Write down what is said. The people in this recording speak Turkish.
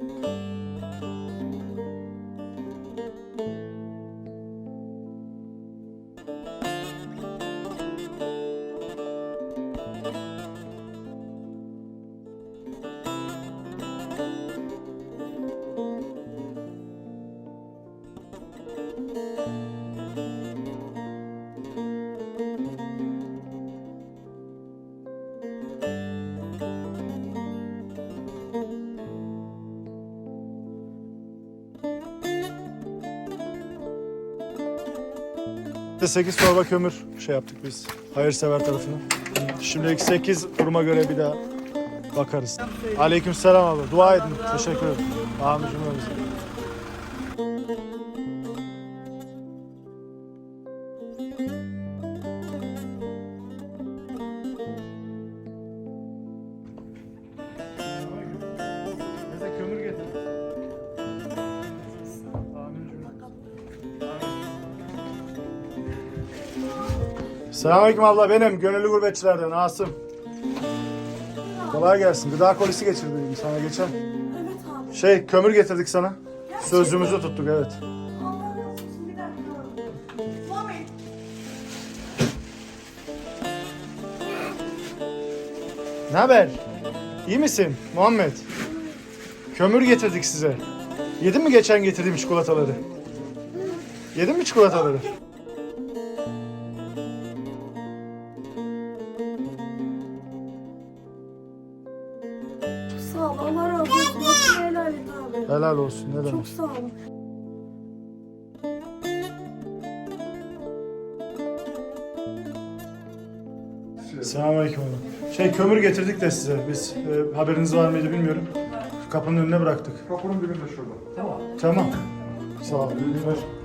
Música 8 torba kömür şey yaptık biz hayırsever tarafını. Şimdilik 8 duruma göre bir daha bakarız. Aleyküm selam abi. Dua edin. Teşekkür ederim. Amin cümlemize. Thank you. Selamünaleyküm abla benim gönüllü gurbetçilerden Asım. Kolay gelsin. Gıda kolisi getirdim sana geçen. Evet abi. Şey kömür getirdik sana. Sözümüzü tuttuk evet. Ne haber? İyi misin Muhammed? Kömür getirdik size. Yedin mi geçen getirdiğim çikolataları? Yedin mi çikolataları? Sağ ol. Allah razı olsun. Hakkını helal et abi. Helal olsun ne demek. Çok sağ olun. Selamünaleyküm oğlum. Şey kömür getirdik de size. Biz e, haberiniz var mıydı bilmiyorum. Kapının önüne bıraktık. Kapının dibinde şurada. Tamam. Sağ ol. iyi günler.